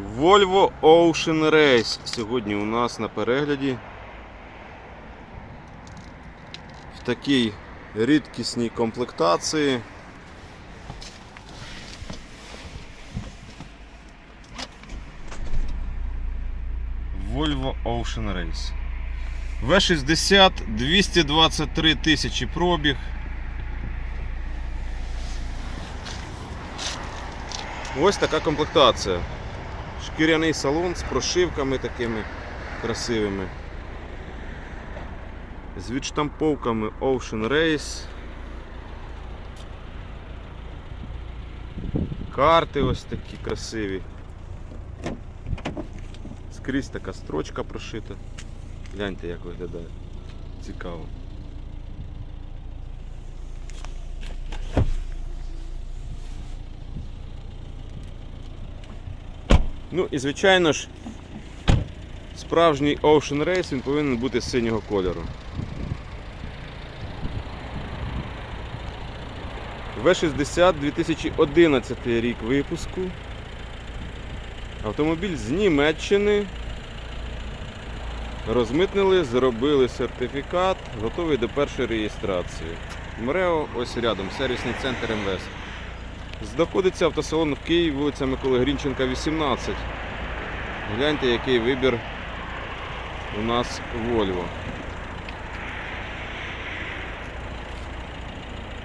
Volvo Ocean Race сьогодні у нас на перегляді. В такій рідкісній комплектації. Volvo Ocean Race. В60 223 тисячі пробіг. Ось така комплектація. Шкіряний салон з прошивками такими красивими. З відштамповками Ocean Race. Карти ось такі красиві. Скрізь така строчка прошита. Гляньте, як виглядає. Цікаво. Ну і звичайно ж, справжній Ocean Race він повинен бути синього кольору. В60 2011 рік випуску. Автомобіль з Німеччини. Розмитнили, зробили сертифікат, готовий до першої реєстрації. МРЕО ось рядом, сервісний центр МВС. Знаходиться автосалон в Києві, вулиця Миколи Грінченка, 18. Гляньте, який вибір у нас Volvo.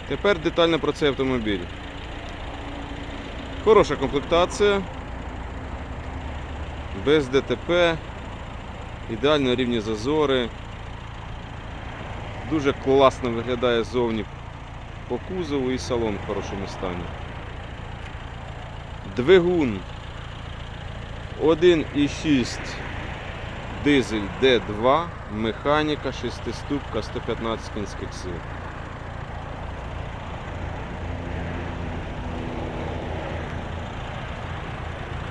Тепер детально про цей автомобіль. Хороша комплектація. Без ДТП. Ідеально рівні зазори. Дуже класно виглядає зовні по кузову і салон в хорошому стані. Двигун 1,6 дизель D2, механіка, 6-ступка, 115 кінських сил.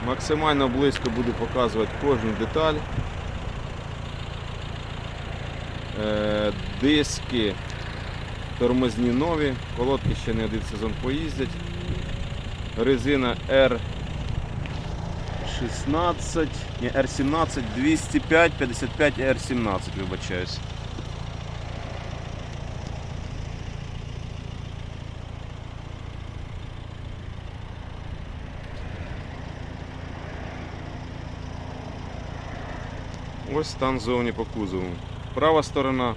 Максимально близько буду показувати кожну деталь. Е, диски тормозні нові, колодки ще не один сезон поїздять. Резина R16, ні, R17, 205, 55 R17, вибачаюсь. Ось стан зовні по кузову. Права сторона.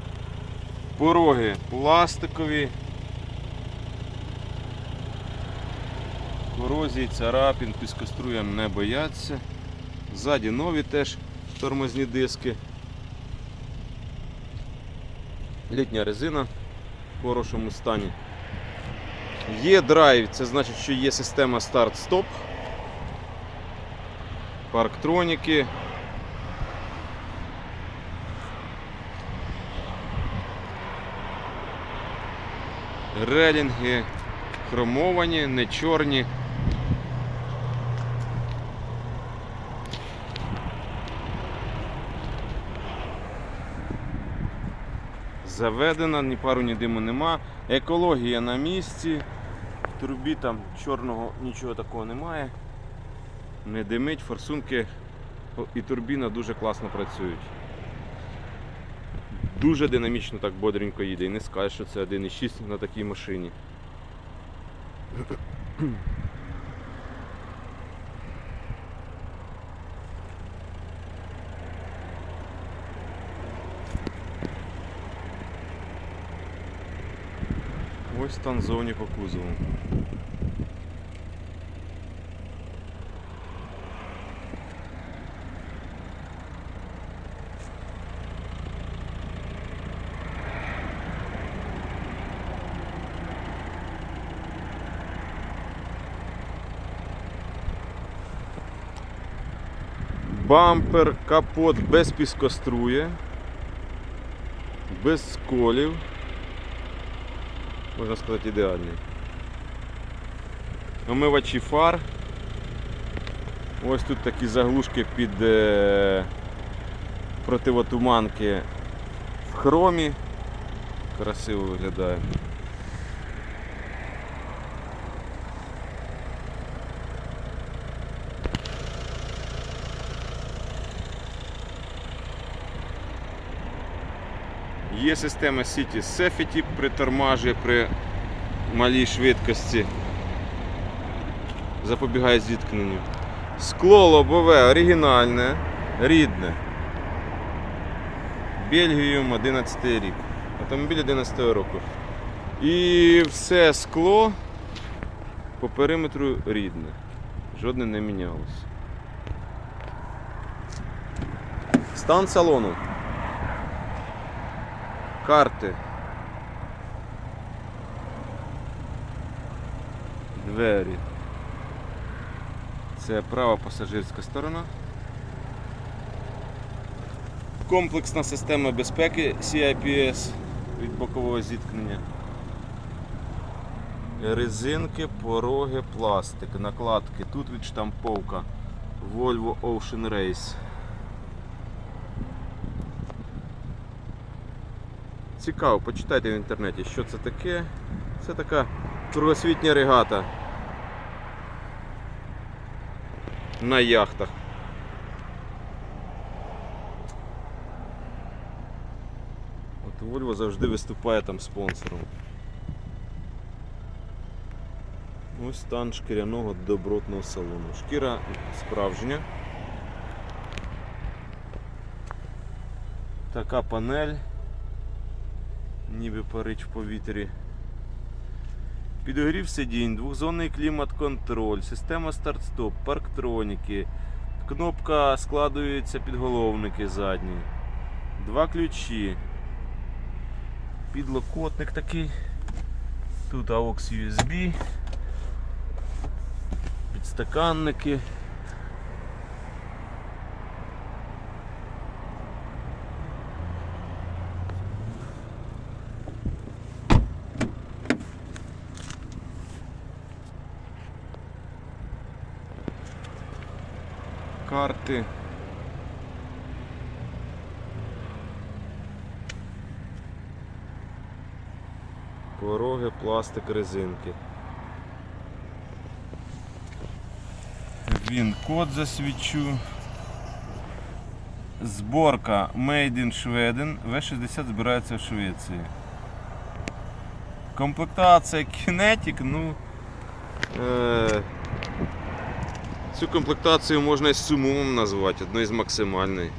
Пороги пластикові. Корозій, царапін, піскоструєм не бояться. Ззаді нові теж тормозні диски. Літня резина в хорошому стані. Є драйв, це значить, що є система старт-стоп. Парктроніки. Релінги хромовані, не чорні. Заведена, ні пару, ні диму нема. Екологія на місці. В трубі там чорного нічого такого немає. Не димить, форсунки і турбіна дуже класно працюють. Дуже динамічно так бодренько їде. І не скажеш, що це 1,6 на такій машині. Ось стан зовні по кузову. Бампер, капот без піскострує, без сколів. Можна сказати, ідеальний. Омивачі фар. Ось тут такі заглушки під е, противотуманки в хромі. Красиво виглядає. Є система City Safety притормажує при малій швидкості. Запобігає зіткненню. Скло лобове оригінальне, рідне. Бельгіум 11 рік. Автомобіль 11 року. І все скло по периметру рідне. Жодне не мінялось. Стан салону. Карти. Двері. Це права пасажирська сторона. Комплексна система безпеки CIPS від бокового зіткнення. Резинки, пороги, пластик, накладки. Тут відштамповка Volvo Ocean Race. Цікаво, почитайте в інтернеті, що це таке. Це така кругосвітня регата на яхтах. От Volvo завжди виступає там спонсором. Ось стан шкіряного добротного салону. Шкіра справжня. Така панель, ніби парить в повітрі. Підогрів сидінь, двохзонний клімат-контроль, система старт-стоп, парктроніки, кнопка складується підголовники задні, два ключі, підлокотник такий, тут AUX USB, підстаканники. Карти. Пороги, пластик, резинки. Він код засвічу. Зборка Made in Sweden. В60 збирається в Швеції. Комплектація Kinetic, ну. Е- Цю комплектацію можна з сумумом назвати, одною з максимальної.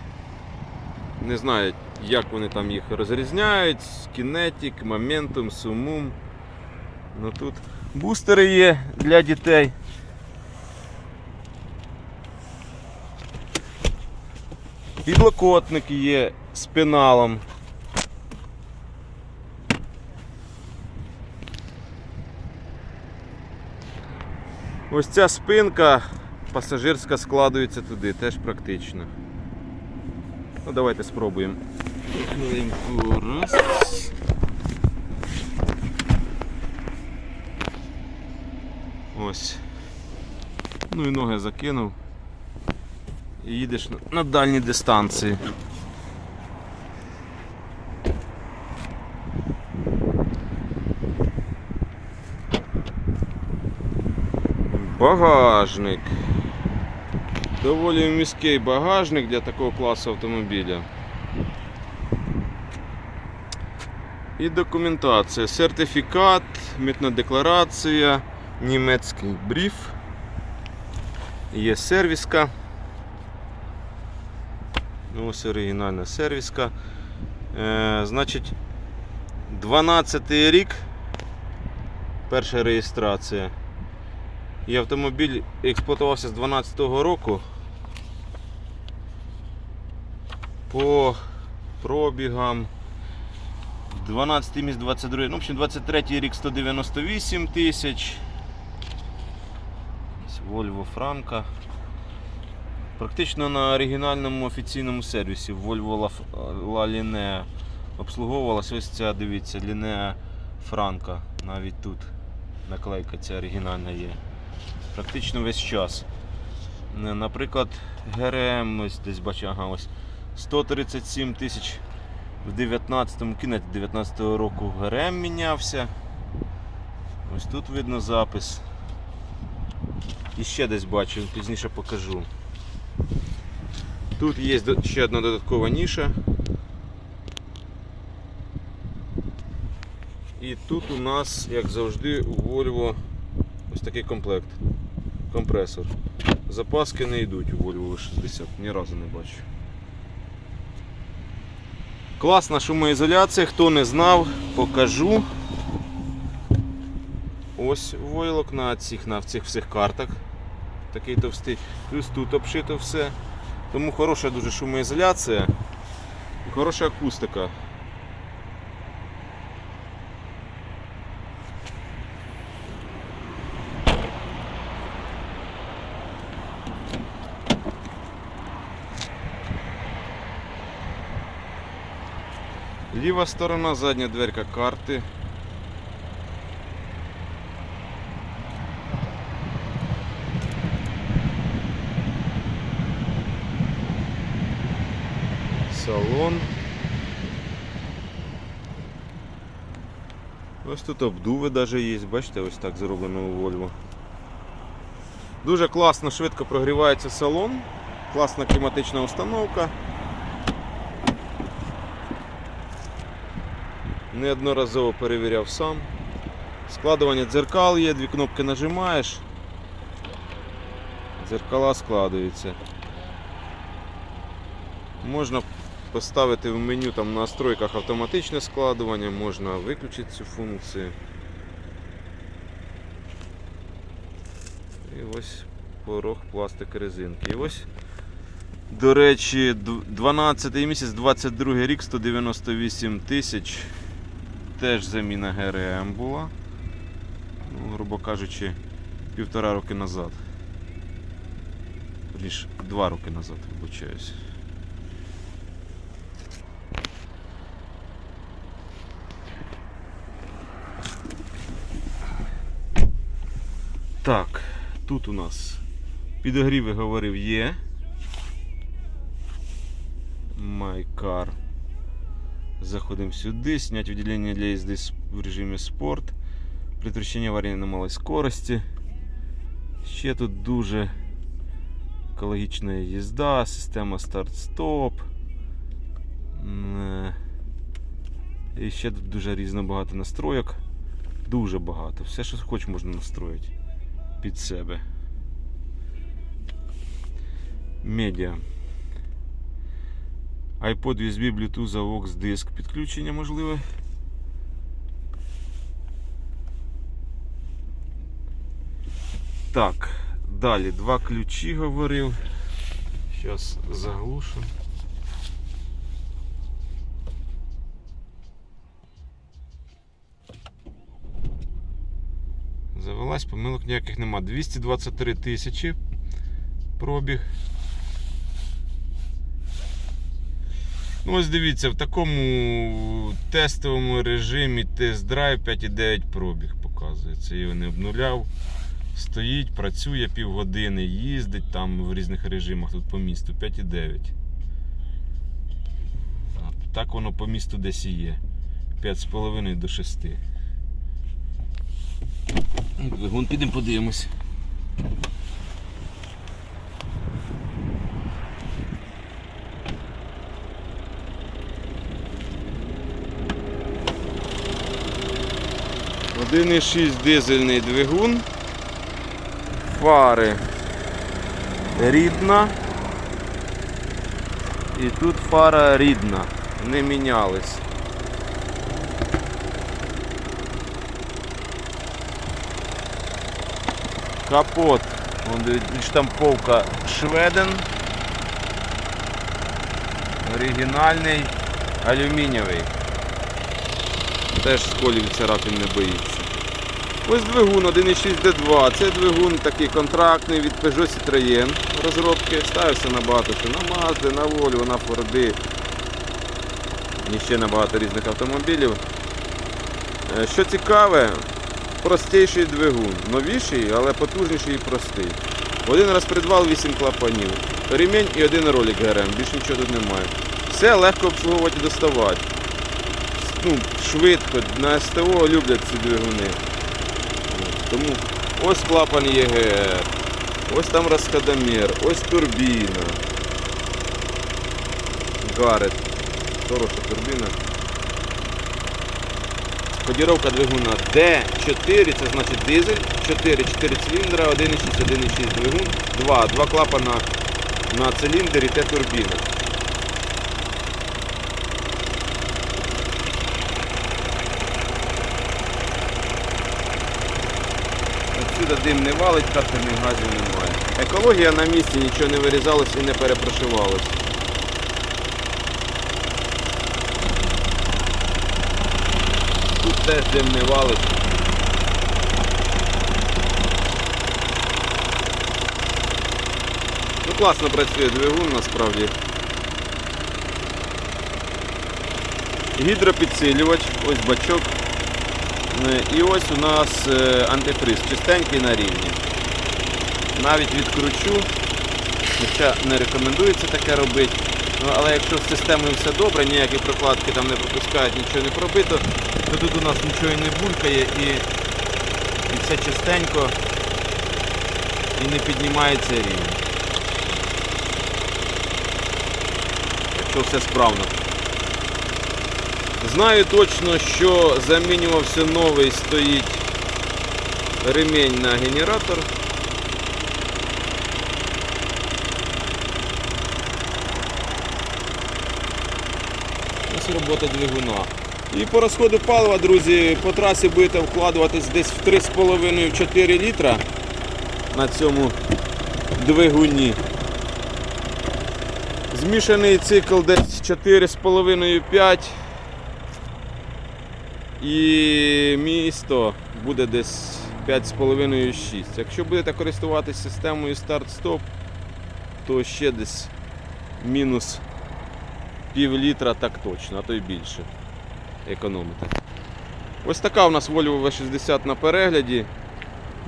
Не знаю, як вони там їх розрізняють, Kinetic, Momentum, Sumum. Ну тут бустери є для дітей. Підлокотник є з пеналом. Ось ця спинка пасажирська складується туди, теж практично. Ну, давайте спробуємо. Хвилинку раз. Ось. Ну і ноги закинув. І їдеш на, дальні дистанції. Багажник. Доволі міський багажник для такого класу автомобіля. І документація. Сертифікат, митна декларація, німецький бриф. Є сервіска. Ось оригінальна сервіска. Е, значить, 12 рік. Перша реєстрація. І автомобіль експлуатувався з 2012 року. По пробігам 12 місць 22, ну, в общем, 23 рік 198 тисяч. Volvo Franca. Практично на оригінальному офіційному сервісі Volvo La, Linea обслуговувалася ось ця, дивіться, Linea Franca. Навіть тут наклейка ця оригінальна є практично весь час. Е, Наприклад, ГРМ ось десь бачу, ага, ось 137 тисяч в 19-му, кінець 19-го року ГРМ мінявся. Ось тут видно запис. І ще десь бачу, пізніше покажу. Тут є ще одна додаткова ніша. І тут у нас, як завжди, у Volvo ось такий комплект. Компресор. Запаски не йдуть у Volvo V60, ні разу не бачу. Класна шумоізоляція, хто не знав, покажу. Ось войлок на цих, на цих всіх картах. Такий товстий. Плюс тут обшито все. Тому хороша дуже шумоізоляція і хороша акустика. Ліва сторона, задня дверка карти. Салон. Ось тут обдуви навіть є, бачите, ось так зроблено у Volvo. Дуже класно, швидко прогрівається салон, класна кліматична установка. Неодноразово перевіряв сам. Складування дзеркал є, дві кнопки нажимаєш. Дзеркала складуються. Можна поставити в меню там на настройках автоматичне складування, можна виключити цю функцію. І ось порог пластик резинки. І ось, до речі, 12 місяць, 22 рік, 198 тисяч. Теж заміна ГРМ була. Ну, грубо кажучи, півтора роки назад. Ніж два роки назад, вибачаюсь. Так, тут у нас підогріви говорив є. My car. Заходимо сюди, снять відділення для їзди в режимі спорт. Предотвращення аварії на малій скорості. Ще тут дуже екологічна їзда, система старт-стоп. І ще тут дуже різно багато настройок. Дуже багато. Все, що хоч можна настроїти під себе. Медіа. iPod USB, Bluetooth, AUX, диск. Підключення можливе. Так, далі два ключі говорив. Зараз заглушимо. Завелась, помилок ніяких нема. 223 тисячі пробіг. Ну, ось дивіться, в такому тестовому режимі тест-драйв 5,9 пробіг показується. Я його не обнуляв. Стоїть, працює півгодини, їздить там в різних режимах тут по місту 5,9. Так воно по місту десь і є. 5,5 до 6. Двигун підемо подивимось. Один і шість дизельний двигун. Фари рідна. І тут фара рідна. Не мінялись. Капот. Штамповка Шведен. Оригінальний алюмінієвий. Теж сколів царапин не боїться. Ось двигун 1.6 D2. Це двигун такий контрактний від Peugeot Citroën розробки. Ставився на багато що на Mazda, на Volvo, на Ford. І ще на багато різних автомобілів. Е, Що цікаве, простіший двигун. Новіший, але потужніший і простий. Один раз придбав 8 клапанів. Ремінь і один ролик ГРМ, більше нічого тут немає. Все легко обслуговувати і доставати. Ну, швидко, на СТО люблять ці двигуни. Тому ось клапан ЄГР, ось там розходомір, ось турбіна. Гарет. Хороша турбіна. Кодіровка двигуна D4, це значить дизель, 4, 4 циліндра, 1,6, 1,6 двигун, 2, 2 клапана на циліндр і Т-турбіна. Отсюда дим не валить, картерних газів немає. Екологія на місці, нічого не вирізалось і не перепрошивалось. Тут теж дим не валить. Ну класно працює двигун насправді. Гідропідсилювач, ось бачок. Е, І ось у нас е, антифриз, чистенький на рівні. Навіть відкручу, хоча не рекомендується таке робити. Ну, але якщо з системою все добре, ніякі прокладки там не пропускають, нічого не пробито, то тут у нас нічого і не булькає і, і все чистенько і не піднімається рівень. Якщо все справно. Знаю точно, що замінювався новий стоїть ремінь на генератор. Ось робота двигуна. І по розходу палива, друзі, по трасі будете вкладуватись десь в 3,5-4 літра на цьому двигуні. Змішаний цикл десь 4,5-5 і місто буде десь 5,5-6. Якщо будете користуватися системою старт-стоп, то ще десь мінус пів літра так точно, а то й більше економити. Ось така у нас Volvo V60 на перегляді.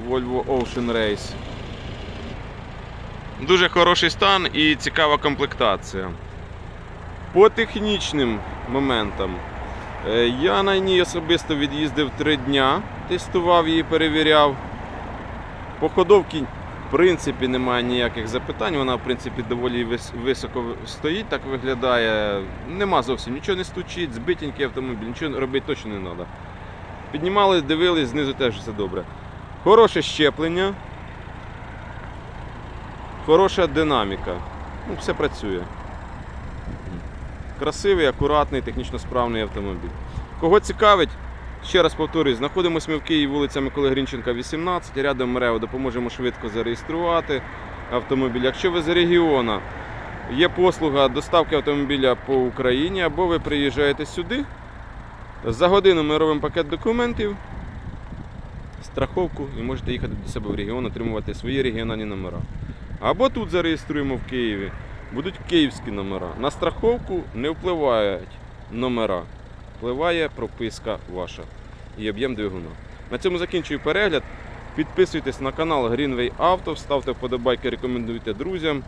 Volvo Ocean Race. Дуже хороший стан і цікава комплектація. По технічним моментам. Е, Я на ній особисто від'їздив 3 дня, тестував її, перевіряв. По ходовці, в принципі, немає ніяких запитань. Вона, в принципі, доволі високо стоїть, так виглядає. Нема зовсім нічого не стучить, збитенький автомобіль, нічого робити точно не треба. Піднімали, дивились, знизу теж все добре. Хороше щеплення, хороша динаміка. Ну, все працює. Красивий, акуратний, технічно справний автомобіль. Кого цікавить, ще раз повторюю, знаходимося ми в Києві, вулиця Миколи Грінченка, 18, рядом МРЕО, допоможемо швидко зареєструвати автомобіль. Якщо ви з регіону, є послуга доставки автомобіля по Україні, або ви приїжджаєте сюди. За годину ми робимо пакет документів, страховку і можете їхати до себе в регіон, отримувати свої регіональні номера. Або тут зареєструємо в Києві. Будуть київські номера. На страховку не впливають номера. Впливає прописка ваша і об'єм двигуна. На цьому закінчую перегляд. Підписуйтесь на канал Greenway Auto, ставте вподобайки, рекомендуйте друзям.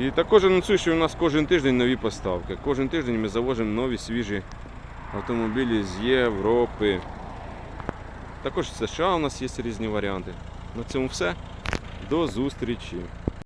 І також анонсую, що у нас кожен тиждень нові поставки. Кожен тиждень ми завозимо нові свіжі автомобілі з Європи. Також з США у нас є різні варіанти. На цьому все. До зустрічі!